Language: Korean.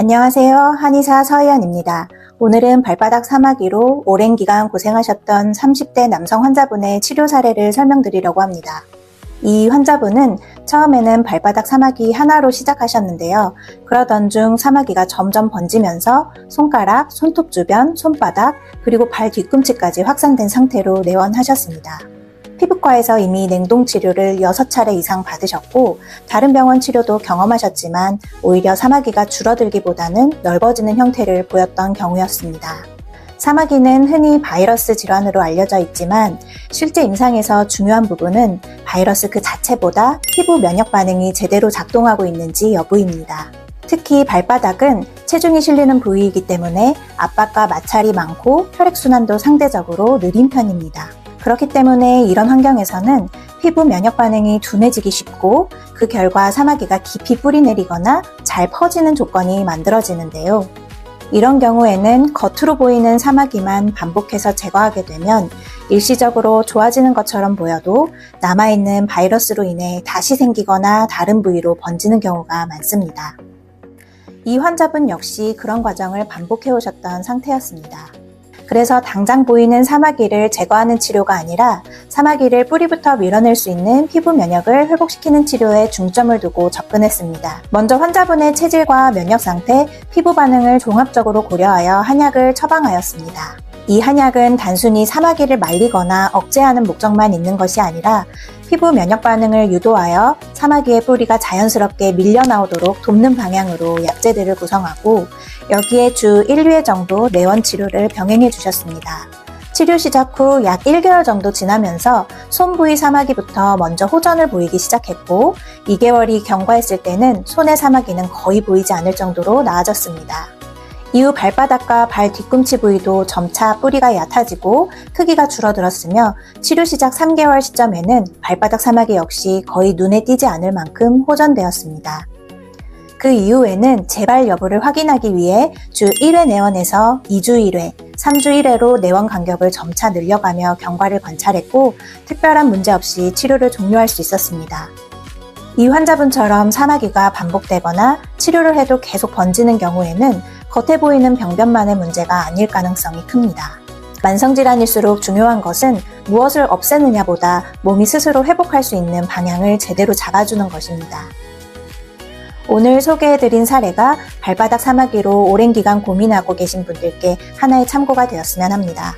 안녕하세요. 한의사 서희연입니다. 오늘은 발바닥 사마귀로 오랜 기간 고생하셨던 30대 남성 환자분의 치료 사례를 설명드리려고 합니다. 이 환자분은 처음에는 발바닥 사마귀 하나로 시작하셨는데요. 그러던 중 사마귀가 점점 번지면서 손가락, 손톱 주변, 손바닥, 그리고 발 뒤꿈치까지 확산된 상태로 내원하셨습니다. 피부과에서 이미 냉동 치료를 6차례 이상 받으셨고 다른 병원 치료도 경험하셨지만 오히려 사마귀가 줄어들기보다는 넓어지는 형태를 보였던 경우였습니다. 사마귀는 흔히 바이러스 질환으로 알려져 있지만 실제 임상에서 중요한 부분은 바이러스 그 자체보다 피부 면역 반응이 제대로 작동하고 있는지 여부입니다. 특히 발바닥은 체중이 실리는 부위이기 때문에 압박과 마찰이 많고 혈액순환도 상대적으로 느린 편입니다. 그렇기 때문에 이런 환경에서는 피부 면역 반응이 둔해지기 쉽고 그 결과 사마귀가 깊이 뿌리 내리거나 잘 퍼지는 조건이 만들어지는데요. 이런 경우에는 겉으로 보이는 사마귀만 반복해서 제거하게 되면 일시적으로 좋아지는 것처럼 보여도 남아있는 바이러스로 인해 다시 생기거나 다른 부위로 번지는 경우가 많습니다. 이 환자분 역시 그런 과정을 반복해 오셨던 상태였습니다. 그래서 당장 보이는 사마귀를 제거하는 치료가 아니라 사마귀를 뿌리부터 밀어낼 수 있는 피부 면역을 회복시키는 치료에 중점을 두고 접근했습니다. 먼저 환자분의 체질과 면역 상태, 피부 반응을 종합적으로 고려하여 한약을 처방하였습니다. 이 한약은 단순히 사마귀를 말리거나 억제하는 목적만 있는 것이 아니라 피부 면역 반응을 유도하여 사마귀의 뿌리가 자연스럽게 밀려 나오도록 돕는 방향으로 약재들을 구성하고 여기에 주 1, 2회 정도 내원 치료를 병행해 주셨습니다. 치료 시작 후 약 1개월 정도 지나면서 손 부위 사마귀부터 먼저 호전을 보이기 시작했고 2개월이 경과했을 때는 손의 사마귀는 거의 보이지 않을 정도로 나아졌습니다. 이후 발바닥과 발 뒤꿈치 부위도 점차 뿌리가 얕아지고 크기가 줄어들었으며 치료 시작 3개월 시점에는 발바닥 사마귀 역시 거의 눈에 띄지 않을 만큼 호전되었습니다. 그 이후에는 재발 여부를 확인하기 위해 주 1회 내원에서 2주 1회, 3주 1회로 내원 간격을 점차 늘려가며 경과를 관찰했고 특별한 문제 없이 치료를 종료할 수 있었습니다. 이 환자분처럼 사마귀가 반복되거나 치료를 해도 계속 번지는 경우에는 겉에 보이는 병변만의 문제가 아닐 가능성이 큽니다. 만성질환일수록 중요한 것은 무엇을 없애느냐보다 몸이 스스로 회복할 수 있는 방향을 제대로 잡아주는 것입니다. 오늘 소개해드린 사례가 발바닥 사마귀로 오랜 기간 고민하고 계신 분들께 하나의 참고가 되었으면 합니다.